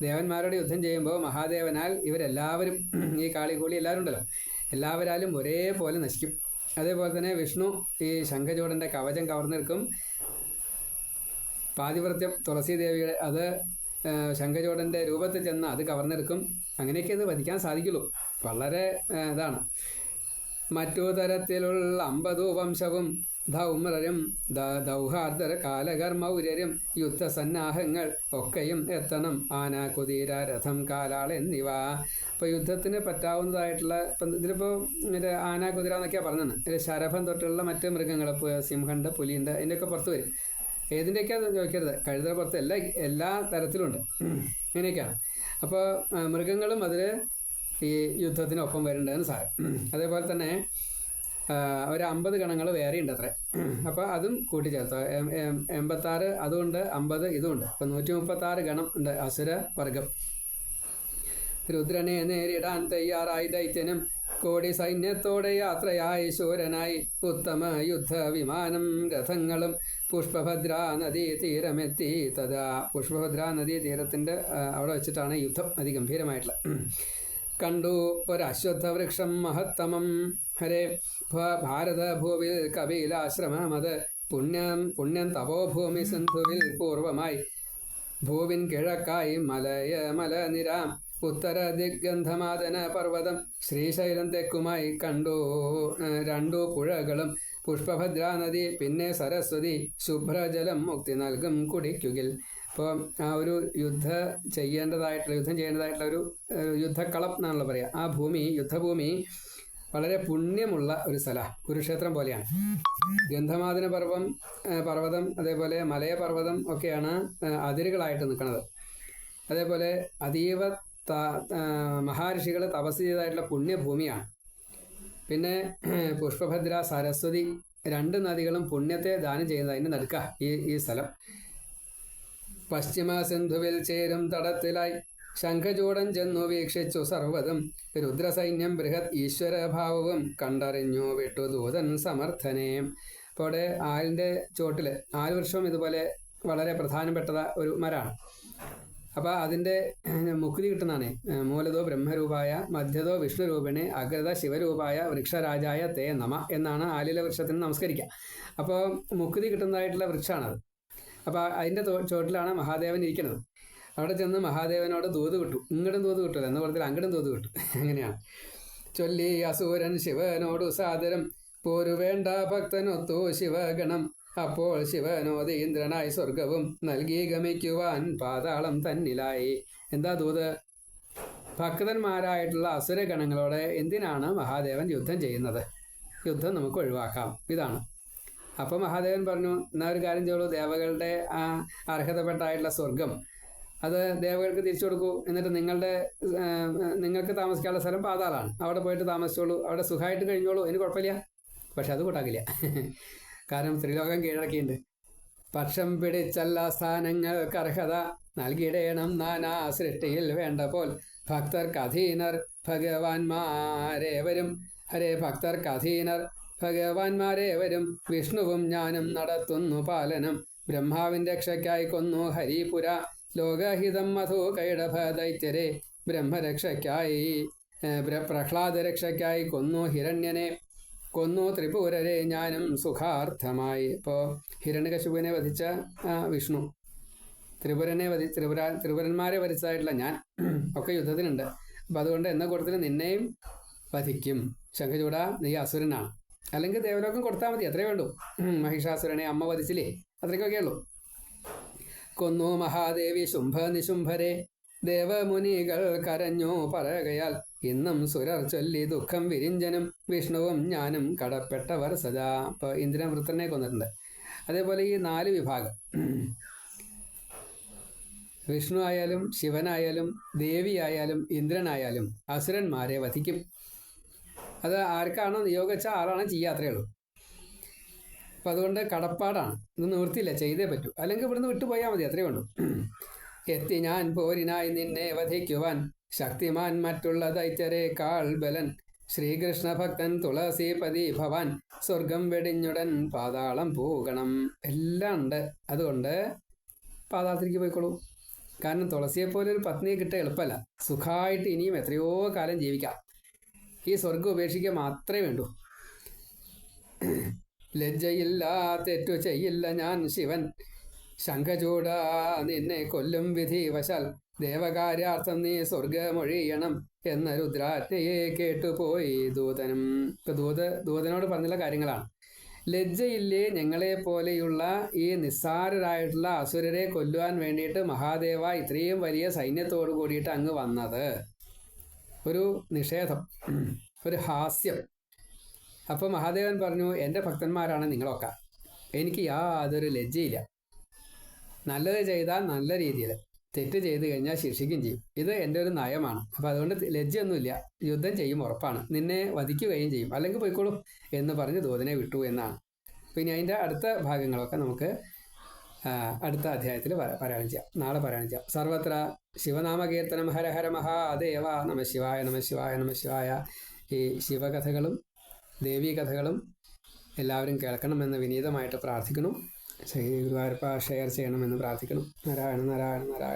ദേവന്മാരോട് യുദ്ധം ചെയ്യുമ്പോൾ മഹാദേവനാൽ ഇവരെല്ലാവരും ഈ കാളികൂളി എല്ലാവരും ഉണ്ടല്ലോ എല്ലാവരാലും ഒരേപോലെ നശിക്കും. അതേപോലെ തന്നെ വിഷ്ണു ഈ ശംഖചൂടന്റെ കവചം കവർന്നെടുക്കും പാതിവൃത്യം തുളസീദേവിയുടെ അത് ആ, ശംഖചൂടന്റെ രൂപത്തിൽ ചെന്ന് അത് കവർന്നെടുക്കും അങ്ങനെയൊക്കെ അത് വധിക്കാൻ സാധിക്കുള്ളൂ. വളരെ ഇതാണ്. മറ്റു തരത്തിലുള്ള അമ്പതു വംശവും ധൗമ്രരും ദൗഹാർദ്ദര കാലകർമ്മൗര്യരും യുദ്ധസന്നാഹങ്ങൾ ഒക്കെയും എത്തണം. ആന കുതിര രഥം കാലാൾ എന്നിവ. ഇപ്പോൾ യുദ്ധത്തിന് പറ്റാവുന്നതായിട്ടുള്ള ഇപ്പം ഇതിലിപ്പോൾ മറ്റേ ആന കുതിര എന്നൊക്കെയാണ് പറഞ്ഞത്. ഇതിൽ ശരഭം തൊട്ടുള്ള മറ്റ് മൃഗങ്ങൾ സിംഹണ്ട് പുലിയുണ്ട് അതിന്റെയൊക്കെ പുറത്ത് വരും. ഏതിന്റെയൊക്കെ ചോദിക്കരുത്. കഴുത പുറത്ത് എല്ലാ എല്ലാ തരത്തിലുണ്ട്. ഇങ്ങനെയൊക്കെയാണ്. അപ്പോൾ മൃഗങ്ങളും അതിൽ ഈ യുദ്ധത്തിനൊപ്പം വരേണ്ടതെന്ന് സാർ അതേപോലെ തന്നെ ഒരു അമ്പത് ഗണങ്ങൾ വേറെയുണ്ട് അത്രേ അപ്പോൾ അതും കൂട്ടിച്ചേർത്തു. എൺപത്താറ് അതുകൊണ്ട് അമ്പത് ഇതുമുണ്ട് അപ്പോൾ നൂറ്റി മുപ്പത്താറ് ഗണം ഉണ്ട് അസുര വർഗം രുദ്രനെ നേരിടാൻ തയ്യാറായി ദൈത്യനും കോടി സൈന്യത്തോടെ യാത്രയായി ശൂരനായി ഉത്തമ യുദ്ധ വിമാനം രഥങ്ങളും പുഷ്പഭദ്ര നദീ തീരമെത്തി തഥാ. പുഷ്പഭദ്ര നദീ തീരത്തിന്റെ അവിടെ വെച്ചിട്ടാണ് യുദ്ധം അതിഗംഭീരമായിട്ടുള്ള കണ്ടു ഒരശ്വത്ഥ വൃക്ഷം മഹത്തമം. ഹരേ. ഭ- ഭാരത ഭൂവിൽ കപിലാശ്രമമത് പുണ്യം പുണ്യം തപോഭൂമി സിന്ധുവിൽ പൂർവമായി ഭൂവിൻ കിഴക്കായി മലയ മലനിരാം. ഉത്തര ദിഗ്ഗന്ധമാദന പർവതം ശ്രീശൈലം തെക്കുമായി കണ്ടു രണ്ടു പുഴകളും. പുഷ്പഭദ്രാ നദി പിന്നെ സരസ്വതി. ശുഭ്രജലം മുക്തി നൽകും കുടിക്കുകിൽ. ഇപ്പോൾ ആ ഒരു യുദ്ധ ചെയ്യേണ്ടതായിട്ടുള്ള യുദ്ധം ചെയ്യേണ്ടതായിട്ടുള്ള ഒരു യുദ്ധക്കളം എന്നാണല്ലോ പറയുക ആ ഭൂമി യുദ്ധഭൂമി വളരെ പുണ്യമുള്ള ഒരു സ്ഥല കുരുക്ഷേത്രം പോലെയാണ്. ഗന്ധമാദന പർവം പർവതം അതേപോലെ മലയ പർവതം ഒക്കെയാണ് അതിരുകളായിട്ട് നിൽക്കുന്നത്. അതേപോലെ അതീവ മഹാർഷികൾ തപസ് ചെയ്തതായിട്ടുള്ള പുണ്യഭൂമിയാണ്. പിന്നെ പുഷ്പഭദ്ര സരസ്വതി രണ്ട് നദികളും പുണ്യത്തെ ദാനം ചെയ്യുന്നതിന് നടുക്ക ഈ ഈ സ്ഥലം. പശ്ചിമ സിന്ധുവിൽ ചേരും തടത്തിലായി ശംഖചൂടൻ ചെന്നു വീക്ഷിച്ചു സർവതും. രുദ്രസൈന്യം ബൃഹത് ഈശ്വരഭാവവും കണ്ടറിഞ്ഞു വിട്ടു ദൂതൻ സമർത്ഥനെ. അപ്പോൾ അവിടെ ആലിന്റെ ചോട്ടിൽ ആൽ വൃക്ഷം ഇതുപോലെ വളരെ പ്രധാനപ്പെട്ട ഒരു മരമാണ് അപ്പോൾ അതിന്റെ മുക്തി കിട്ടുന്നതാണ്. മൂലതോ ബ്രഹ്മരൂപായ മധ്യതോ വിഷ്ണുരൂപിണി അഗ്രത ശിവരൂപായ വൃക്ഷരാജായ തേ നമ എന്നാണ് ആലില വൃക്ഷത്തിന് നമസ്കരിക്കുക. അപ്പോൾ മുക്തി കിട്ടുന്നതായിട്ടുള്ള വൃക്ഷമാണത് അപ്പോൾ അതിന്റെ ചോട്ടിലാണ് മഹാദേവൻ ഇരിക്കുന്നത്. അവിടെ ചെന്ന് മഹാദേവനോട് ദൂത് കിട്ടു ഇങ്ങടും ദൂത് കിട്ടില്ല എന്ന് പറഞ്ഞാൽ അങ്ങടും ദൂത് കിട്ടും അങ്ങനെയാണ്. ചൊല്ലി അസൂരൻ ശിവനോടു സാദരം. പോരു വേണ്ട ഭക്തനൊത്തു ശിവഗണം. അപ്പോൾ ശിവനോദ് ഇന്ദ്രനായി സ്വർഗവും നൽകി ഗമിക്കുവാൻ പാതാളം തന്നിലായി. എന്താ ദൂത്? ഭക്തന്മാരായിട്ടുള്ള അസുരഗണങ്ങളോട് എന്തിനാണ് മഹാദേവൻ യുദ്ധം ചെയ്യുന്നത്? യുദ്ധം നമുക്ക് ഒഴിവാക്കാം. ഇതാണ്. അപ്പോൾ മഹാദേവൻ പറഞ്ഞു എന്നാ ഒരു കാര്യം ചെയ്തോളൂ. ദേവകളുടെ ആ അർഹതപ്പെട്ടായിട്ടുള്ള സ്വർഗം അത് ദേവകൾക്ക് തിരിച്ചു കൊടുക്കൂ. എന്നിട്ട് നിങ്ങളുടെ നിങ്ങൾക്ക് താമസിക്കാനുള്ള സ്ഥലം പാതാളാണ്. അവിടെ പോയിട്ട് താമസിച്ചോളൂ. അവിടെ സുഖമായിട്ട് കഴിഞ്ഞോളൂ. എനിക്ക് കുഴപ്പമില്ല. പക്ഷെ അത് കൂട്ടാക്കില്ല. കാരണം ത്രിലോകം കീഴടക്കിയിട്ടുണ്ട്. പക്ഷം പിടിച്ചല്ല സ്ഥാനങ്ങൾക്ക് അർഹത. നൽകിയിടേണം നാനാ സൃഷ്ടിയിൽ വേണ്ട പോൽ. ഭക്തർക്ക് അധീനർ ഭഗവാൻമാരേവരും ഹരേ ഭക്തർക്ക് അധീനർ ഭഗവാൻമാരേവരും വിഷ്ണുവും ഞാനും നടത്തുന്നു പാലനം. ബ്രഹ്മാവിൻ രക്ഷയ്ക്കായി കൊന്നു ഹരിപുര. ലോകഹിതം മധു കൈടഭ ദൈത്യരെ ബ്രഹ്മരക്ഷയ്ക്കായി പ്രഹ്ലാദരക്ഷയ്ക്കായി പ്രഹ്ലാദ രക്ഷയ്ക്കായി കൊന്നു ഹിരണ്യനെ. കൊന്നു ത്രിപുരരെ ഞാനും സുഖാർത്ഥമായി. ഇപ്പോൾ ഹിരണ്യകശുപുവിനെ വധിച്ച വിഷ്ണു. ത്രിപുരനെ വധി ത്രിപുര ത്രിപുരന്മാരെ വധിച്ചതായിട്ടുള്ള ഞാൻ ഒക്കെ യുദ്ധത്തിനുണ്ട് അപ്പം അതുകൊണ്ട് എന്ന കൂട്ടത്തിൽ നിന്നെയും വധിക്കും. ശംഖചൂട നീ അസുരനാണ് അല്ലെങ്കിൽ ദേവലോകം കൊടുത്താൽ മതി. അത്രേ വേണ്ടു. മഹിഷാസുരനെ അമ്മ വധിച്ചില്ലേ? അത്രയ്ക്കൊക്കെ ഉള്ളൂ. കൊന്നു മഹാദേവി ശുംഭ നിശുംഭരെ ദേവമുനികൾ കരഞ്ഞു പറകയാൽ ഇന്നും സുരർ ചൊല്ലി ദുഃഖം വിരിഞ്ചനും വിഷ്ണുവും ഞാനും കടപ്പെട്ടവർ സദാ. ഇപ്പൊ ഇന്ദ്രൻ വൃത്തനെ കൊന്നിട്ടുണ്ട്. അതേപോലെ ഈ നാല് വിഭാഗം. വിഷ്ണു ആയാലും ശിവനായാലും ദേവിയായാലും ഇന്ദ്രനായാലും അസുരന്മാരെ വധിക്കും. അത് ആർക്കാണോ നിയോഗിച്ച ആളാണ് ചെയ്യാത്രേ ഉള്ളൂ അപ്പം അതുകൊണ്ട് കടപ്പാടാണ്. ഇത് നിവൃത്തിയില്ല. ചെയ്തേ പറ്റൂ. അല്ലെങ്കിൽ ഇവിടുന്ന് വിട്ടുപോയാൽ മതി. അത്രയേ ഉള്ളൂ. എത്തി ഞാൻ പോരിനായി നിന്നെ വധിക്കുവാൻ ശക്തിമാൻ മറ്റുള്ള ദൈത്യരേക്കാൾ ബലൻ. ശ്രീകൃഷ്ണ ഭക്തൻ തുളസീപതി ഭവാൻ. സ്വർഗം വെടിഞ്ഞുടൻ പാതാളം പോകണം. എല്ലാം ഉണ്ട്. അതുകൊണ്ട് പാതാളത്തിലേക്ക് പോയിക്കോളൂ. കാരണം തുളസിയെ പോലെ ഒരു പത്നിയെ കിട്ട എളുപ്പമല്ല. സുഖമായിട്ട് ഇനിയും എത്രയോ കാലം ജീവിക്കാം. ഈ സ്വർഗം ഉപേക്ഷിക്കുക മാത്രമേ വേണ്ടൂ. ലജ്ജയില്ല തെറ്റു ചെയ്യില്ല ഞാൻ ശിവൻ. ശംഖചൂടാ നിന്നെ കൊല്ലും വിധി വശാൽ. ദേവകാര്യാർത്ഥം നീ സ്വർഗമൊഴിയണം എന്ന രുദ്രാജ്ഞയെ കേട്ടുപോയി ദൂതനും. ദൂത ദൂതനോട് പറഞ്ഞുള്ള കാര്യങ്ങളാണ്. ലജ്ജയില്ലേ ഞങ്ങളെ പോലെയുള്ള ഈ നിസ്സാരരായിട്ടുള്ള അസുരരെ കൊല്ലുവാൻ വേണ്ടിയിട്ട് മഹാദേവ ഇത്രയും വലിയ സൈന്യത്തോട് കൂടിയിട്ട് അങ്ങ് വന്നത്. ഒരു നിഷേധം ഒരു ഹാസ്യം. അപ്പോൾ മഹാദേവൻ പറഞ്ഞു എന്റെ ഭക്തന്മാരാണ് നിങ്ങളൊക്കെ. എനിക്ക് യാതൊരു ലജ്ജയില്ല. നല്ലത് ചെയ്താൽ നല്ല രീതിയിൽ. തെറ്റ് ചെയ്ത് കഴിഞ്ഞാൽ ശിക്ഷിക്കും ചെയ്യും. ഇത് എന്റെ ഒരു നയമാണ്. അപ്പം അതുകൊണ്ട് ലജ്ജയൊന്നുമില്ല. യുദ്ധം ചെയ്യും ഉറപ്പാണ്. നിന്നെ വധിക്കുകയും ചെയ്യും. അല്ലെങ്കിൽ പോയിക്കോളും എന്ന് പറഞ്ഞ് ദൂതനെ വിട്ടു എന്നാണ്. പിന്നെ അതിന്റെ അടുത്ത ഭാഗങ്ങളൊക്കെ നമുക്ക് അടുത്ത അധ്യായത്തിൽ പാരായണം ചെയ്യാം. നാളെ പാരായണം ചെയ്യാം. സർവത്ര ശിവനാമകീർത്തനം ഹര ഹര മഹാദേവ നമ ശിവായ നമ ശിവായ നമ ശിവായ. ഈ ശിവകഥകളും ദേവീ കഥകളും എല്ലാവരും കേൾക്കണമെന്ന് വിനീതമായിട്ട് പ്രാർത്ഥിക്കുന്നു. ശ്രീ ഗുരുവായൂരപ്പ ഷെയർ ചെയ്യണമെന്ന് പ്രാർത്ഥിക്കണം നാരായണ നാരായണ നാരായണ.